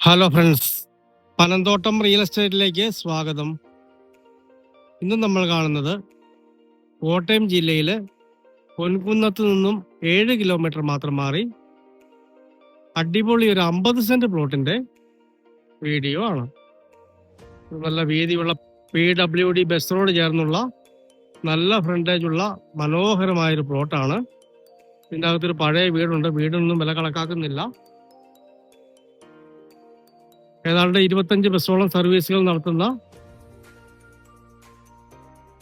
Hello friends Panamthottam real എസ്റ്റേറ്റിലേക്ക് സ്വാഗതം. ഇന്ന് നമ്മൾ കാണുന്നത് കോട്ടയം ജില്ലയിലെ പൊൻകുന്നത്ത് നിന്നും ഏഴ് കിലോമീറ്റർ മാത്രം മാറി അടിപൊളി ഒരു അമ്പത് സെന്റ് പ്ലോട്ടിന്റെ വീഡിയോ ആണ്. നല്ല വീതിയുള്ള P W D bus road ചേർന്നുള്ള നല്ല ഫ്രണ്ടേജ് ഉള്ള മനോഹരമായൊരു പ്ലോട്ടാണ് ഇതിന്റെ അകത്തൊരു പഴയ വീടുണ്ട്. വീടൊന്നും വില കണക്കാക്കുന്നില്ല. ഏതാണ്ട് ഇരുപത്തഞ്ച് ബസ്സോളം സർവീസുകൾ നടത്തുന്ന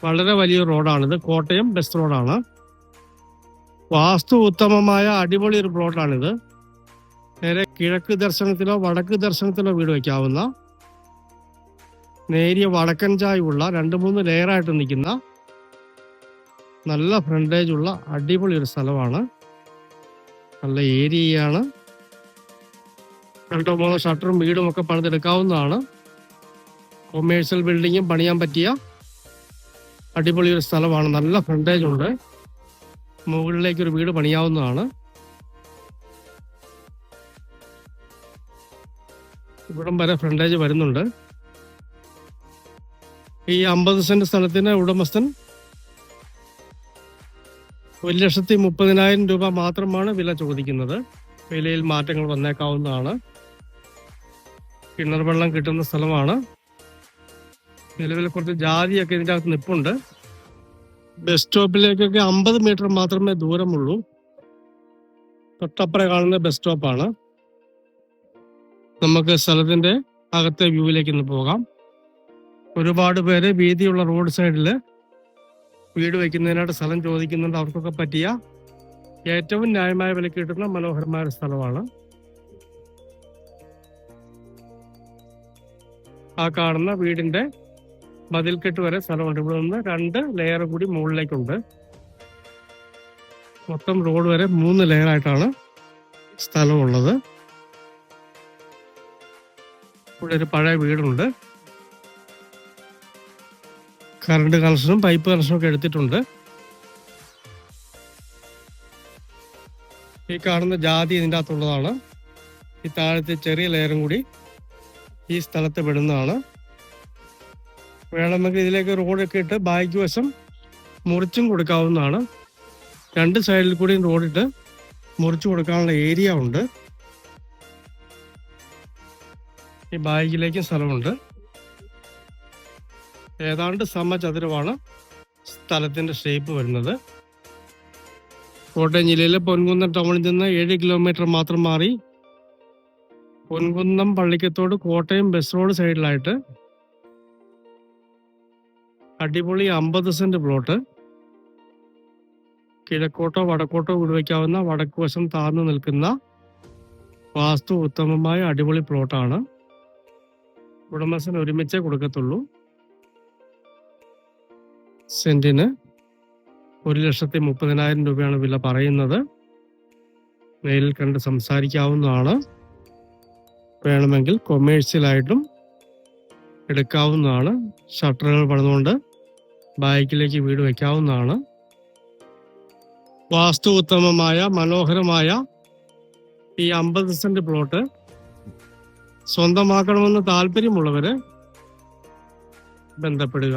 വളരെ വലിയ റോഡാണിത് കോട്ടയം ബസ് റോഡാണ്. വാസ്തു ഉത്തമമായ അടിപൊളി ഒരു പ്ലോട്ടാണിത്. നേരെ കിഴക്ക് ദർശനത്തിലോ വടക്ക് ദർശനത്തിലോ വീട് വയ്ക്കാവുന്ന നേരിയ വടക്കൻ ചായവുള്ള രണ്ട് മൂന്ന് ലെയറായിട്ട് നിൽക്കുന്ന നല്ല ഫ്രണ്ടേജ് ഉള്ള അടിപൊളി ഒരു സ്ഥലമാണ്. നല്ല ഏരിയയാണ്. രണ്ടോ മൂന്നോ ഷട്ടറും വീടും ഒക്കെ പണിതെടുക്കാവുന്നതാണ്. കൊമേഴ്സ്യൽ ബിൽഡിങ്ങും പണിയാൻ പറ്റിയ അടിപൊളി ഒരു സ്ഥലമാണ്. നല്ല ഫ്രണ്ടേജ് ഉണ്ട്. മുകളിലേക്ക് ഒരു വീട് പണിയാവുന്നതാണ്. ഇവിടം വരെ ഫ്രണ്ടേജ് വരുന്നുണ്ട്. ഈ അമ്പത് സെന്റ് സ്ഥലത്തിന് ഉടമസ്ഥൻ ഒരു ലക്ഷത്തി മുപ്പതിനായിരം രൂപ മാത്രമാണ് വില ചോദിക്കുന്നത്. വിലയിൽ മാറ്റങ്ങൾ വന്നേക്കാവുന്നതാണ്. കിണർ വെള്ളം കിട്ടുന്ന സ്ഥലമാണ്. നിലവിൽ കുറച്ച് ജാതിയൊക്കെ ഇതിന്റെ അകത്ത് നിപ്പുണ്ട്. ബസ് സ്റ്റോപ്പിലേക്കൊക്കെ അമ്പത് മീറ്റർ മാത്രമേ ദൂരമുള്ളൂ. തൊട്ടപ്പുറം കാണുന്ന ബസ് സ്റ്റോപ്പാണ്. നമുക്ക് സ്ഥലത്തിന്റെ അകത്തെ വ്യൂവിലേക്ക് ഒന്ന് പോകാം. ഒരുപാട് പേര് വീതിയുള്ള റോഡ് സൈഡിൽ വീട് വയ്ക്കുന്നതിനായിട്ട് സ്ഥലം ചോദിക്കുന്നുണ്ട്. അവർക്കൊക്കെ പറ്റിയ ഏറ്റവും ന്യായമായ വിലക്ക് കിട്ടുന്ന മനോഹരമായ സ്ഥലമാണ്. ആ കാണുന്ന വീടിന്റെ മതിൽക്കെട്ട് വരെ സ്ഥലമുണ്ട്. ഇവിടെ നിന്ന് രണ്ട് ലെയർ കൂടി മുകളിലേക്കുണ്ട്. മൊത്തം റോഡ് വരെ മൂന്ന് ലെയർ ആയിട്ടാണ് സ്ഥലമുള്ളത്. ഇവിടെ ഒരു പഴയ വീടുണ്ട്. കറണ്ട് കണക്ഷനും പൈപ്പ് കണക്ഷനും ഒക്കെ എടുത്തിട്ടുണ്ട്. ഈ കാണുന്ന ജാതി ഇതിന്റെ അകത്തുള്ളതാണ്. ഈ താഴത്തെ ചെറിയ ലെയറും കൂടി ഈ സ്ഥലത്ത് പെടുന്നതാണ്. വേണമെങ്കിൽ ഇതിലേക്ക് റോഡൊക്കെ ഇട്ട് ബാക്ക് വശം മുറിച്ചും കൊടുക്കാവുന്നതാണ്. രണ്ട് സൈഡിൽ കൂടിയും റോഡിട്ട് മുറിച്ചു കൊടുക്കാനുള്ള ഏരിയ ഉണ്ട്. ഈ ബാഗിലേക്കും സ്ഥലമുണ്ട്. ഏതാണ്ട് സമചതുരമാണ് സ്ഥലത്തിന്റെ ഷേപ്പ് വരുന്നത്. കോട്ടയം ജില്ലയിലെ പൊൻകുന്നം ടൗണിൽ നിന്ന് ഏഴ് കിലോമീറ്റർ മാത്രം മാറി പൊൻകുന്നം പള്ളിക്കത്തോട് കോട്ടയം ബസ് റോഡ് സൈഡിലായിട്ട് അടിപൊളി അമ്പത് സെന്റ് പ്ലോട്ട്. കിഴക്കോട്ടോ വടക്കോട്ടോ വിടുവയ്ക്കാവുന്ന വടക്ക് വശം താഴ്ന്നു നിൽക്കുന്ന വാസ്തു ഉത്തമമായ അടിപൊളി പ്ലോട്ടാണ്. ഉടമസ്ഥൻ ഒരുമിച്ചേ കൊടുക്കത്തുള്ളൂ. സെന്റിന് ഒരു ലക്ഷത്തി മുപ്പതിനായിരം രൂപയാണ് വില പറയുന്നത്. നേരിൽ കണ്ട് സംസാരിക്കാവുന്നതാണ്. വേണമെങ്കിൽ കൊമേഴ്സ്യലായിട്ടും എടുക്കാവുന്നതാണ്. ഷട്ടറുകൾ പണിതുകൊണ്ട് ബാക്കിലേക്ക് വീട് വയ്ക്കാവുന്നതാണ് വാസ്തു ഉത്തമമായ മനോഹരമായ ഈ അമ്പത് സെന്റ് പ്ലോട്ട് സ്വന്തമാക്കണമെന്ന് താല്പര്യമുള്ളവര് ബന്ധപ്പെടുക.